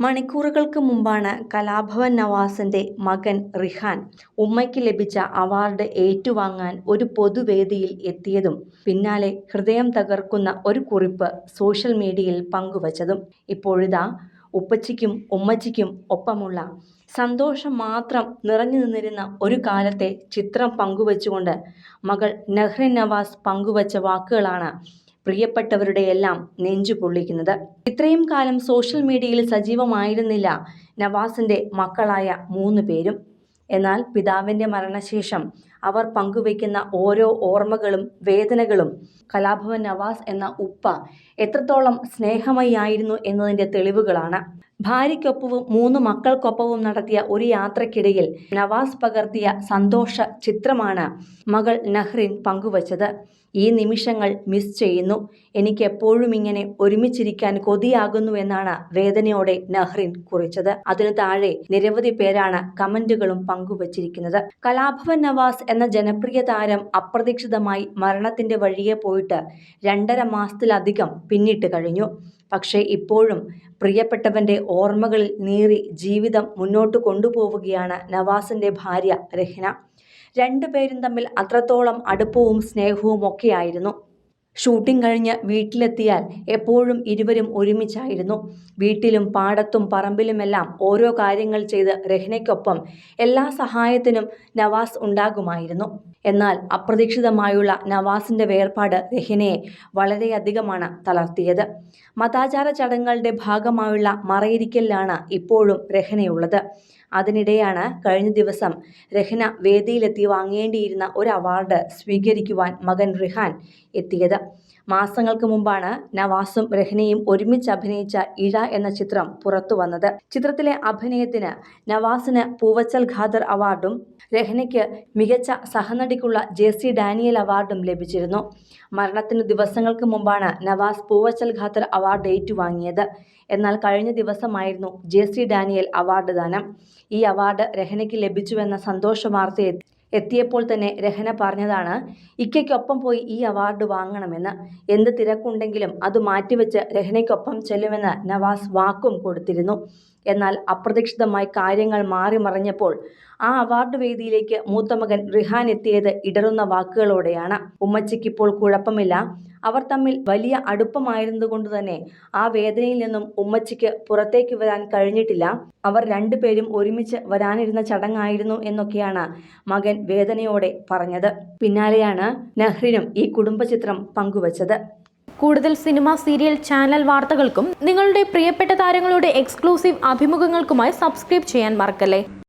മണിക്കൂറുകൾക്ക് മുമ്പാണ് കലാഭവൻ നവാസിന്റെ മകൻ റിഹാൻ ഉമ്മയ്ക്ക് ലഭിച്ച അവാർഡ് ഏറ്റുവാങ്ങാൻ ഒരു പൊതുവേദിയിൽ എത്തിയതും പിന്നാലെ ഹൃദയം തകർക്കുന്ന ഒരു കുറിപ്പ് സോഷ്യൽ മീഡിയയിൽ പങ്കുവച്ചതും. ഇപ്പോഴിതാ ഉപ്പച്ചിക്കും ഉമ്മച്ചിക്കും ഒപ്പമുള്ള സന്തോഷം മാത്രം നിറഞ്ഞു നിന്നിരുന്ന ഒരു കാലത്തെ ചിത്രം പങ്കുവച്ചുകൊണ്ട് മകൾ നെഹ്റിൻ നവാസ് പങ്കുവച്ച വാക്കുകളാണ് പ്രിയപ്പെട്ടവരുടെയെല്ലാം നെഞ്ചു പൊള്ളിക്കുന്നത്. ഇത്രയും കാലം സോഷ്യൽ മീഡിയയിൽ സജീവമായിരുന്നില്ല നവാസിന്റെ മക്കളായ മൂന്ന് പേരും. എന്നാൽ പിതാവിന്റെ മരണശേഷം അവർ പങ്കുവയ്ക്കുന്ന ഓരോ ഓർമ്മകളും വേദനകളും കലാഭവൻ നവാസ് എന്ന ഉപ്പ എത്രത്തോളം സ്നേഹമയായിരുന്നു എന്നതിന്റെ തെളിവുകളാണ്. ഭാര്യയ്ക്കൊപ്പവും മൂന്ന് മക്കൾക്കൊപ്പവും നടത്തിയ ഒരു യാത്രക്കിടയിൽ നവാസ് പകർത്തിയ സന്തോഷ ചിത്രമാണ് മകൾ നഹ്റിൻ പങ്കുവച്ചത്. ഈ നിമിഷങ്ങൾ മിസ് ചെയ്യുന്നു. എനിക്ക് എപ്പോഴും ഇങ്ങനെ ഒരുമിച്ചിരിക്കാൻ കൊതിയാകുന്നു എന്നാണ് വേദനയോടെ നഹ്റിൻ കുറിച്ചത്. അതിനു താഴെ നിരവധി പേരാണ് കമന്റുകളും പങ്കുവച്ചിരിക്കുന്നത്. കലാഭവൻ നവാസ് എന്ന ജനപ്രിയ താരം അപ്രതീക്ഷിതമായി മരണത്തിന്റെ വഴിയെ പോയിട്ട് രണ്ടര മാസത്തിലധികം പിന്നിട്ട് കഴിഞ്ഞു. പക്ഷേ ഇപ്പോഴും പ്രിയപ്പെട്ടവന്റെ ഓർമ്മകളിൽ നീറി ജീവിതം മുന്നോട്ട് കൊണ്ടുപോവുകയാണ് നവാസിന്റെ ഭാര്യ രഹ്ന. രണ്ടുപേരും തമ്മിൽ അത്രത്തോളം അടുപ്പവും സ്നേഹവും ഒക്കെയായിരുന്നു. ഷൂട്ടിംഗ് കഴിഞ്ഞ് വീട്ടിലെത്തിയാൽ എപ്പോഴും ഇരുവരും ഒരുമിച്ചായിരുന്നു. വീട്ടിലും പാടത്തും പറമ്പിലുമെല്ലാം ഓരോ കാര്യങ്ങൾ ചെയ്ത് രഹ്നയ്ക്കൊപ്പം എല്ലാ സഹായത്തിനും നവാസ് ഉണ്ടാകുമായിരുന്നു. എന്നാൽ അപ്രതീക്ഷിതമായുള്ള നവാസിന്റെ വേർപാട് രഹ്നയെ വളരെയധികമാണ് തളർത്തിയത്. മതാചാര ചടങ്ങുകളുടെ ഭാഗമായുള്ള മറയിരിക്കലിലാണ് ഇപ്പോഴും രഹനയുള്ളത്. അതിനിടെയാണ് കഴിഞ്ഞ ദിവസം രഹ്ന വേദിയിലെത്തി വാങ്ങേണ്ടിയിരുന്ന ഒരു അവാർഡ് സ്വീകരിക്കുവാൻ മകൻ റിഹാൻ എത്തിയത്. മാസങ്ങൾക്ക് മുമ്പാണ് നവാസും രഹ്നയും ഒരുമിച്ച് അഭിനയിച്ച ഇഴ എന്ന ചിത്രം പുറത്തു വന്നത്. ചിത്രത്തിലെ അഭിനയത്തിന് നവാസിന് പൂവച്ചൽ ഖാദർ അവാർഡും രഹ്നയ്ക്ക് മികച്ച സഹനടിക്കുള്ള ജെ സി ഡാനിയൽ അവാർഡും ലഭിച്ചിരുന്നു. മരണത്തിന് ദിവസങ്ങൾക്ക് മുമ്പാണ് നവാസ് പൂവച്ചൽ ഖാദർ അവാർഡ് ഏറ്റുവാങ്ങിയത്. എന്നാൽ കഴിഞ്ഞ ദിവസമായിരുന്നു ജെ സി ഡാനിയൽ അവാർഡ് ദാനം. ഈ അവാർഡ് രഹ്നയ്ക്ക് ലഭിച്ചുവെന്ന സന്തോഷ വാർത്ത എത്തിയപ്പോൾ തന്നെ രഹന പറഞ്ഞതാണ് ഇക്കയ്ക്കൊപ്പം പോയി ഈ അവാർഡ് വാങ്ങണമെന്ന്. എന്ത് തിരക്കുണ്ടെങ്കിലും അത് മാറ്റിവെച്ച് രഹനയ്ക്കൊപ്പം ചെല്ലുമെന്ന് നവാസ് വാക്കും കൊടുത്തിരുന്നു. എന്നാൽ അപ്രതീക്ഷിതമായി കാര്യങ്ങൾ മാറി മറിഞ്ഞപ്പോൾ ആ അവാർഡ് വേദിയിലേക്ക് മൂത്ത മകൻ റിഹാൻ എത്തിയത് ഇടറുന്ന വാക്കുകളോടെയാണ്. ഉമ്മച്ചിക്കിപ്പോൾ കുഴപ്പമില്ല. അവർ തമ്മിൽ വലിയ അടുപ്പമായിരുന്നതുകൊണ്ട് തന്നെ ആ വേദനയിൽ നിന്നും ഉമ്മച്ചയ്ക്ക് പുറത്തേക്ക് വരാൻ കഴിഞ്ഞിട്ടില്ല. അവർ രണ്ടുപേരും ഒരുമിച്ച് വരാനിരുന്ന ചടങ്ങായിരുന്നു എന്നൊക്കെയാണ് മകൻ വേദനയോടെ പറഞ്ഞത്. പിന്നാലെയാണ് നെഹ്റിനും ഈ കുടുംബചിത്രം പങ്കുവച്ചത്. കൂടുതൽ സിനിമ സീരിയൽ ചാനൽ വാർത്തകൾക്കും നിങ്ങളുടെ പ്രിയപ്പെട്ട താരങ്ങളുടെ എക്സ്ക്ലൂസീവ് അഭിമുഖങ്ങൾക്കുമായി സബ്സ്ക്രൈബ് ചെയ്യാൻ മറക്കല്ലേ?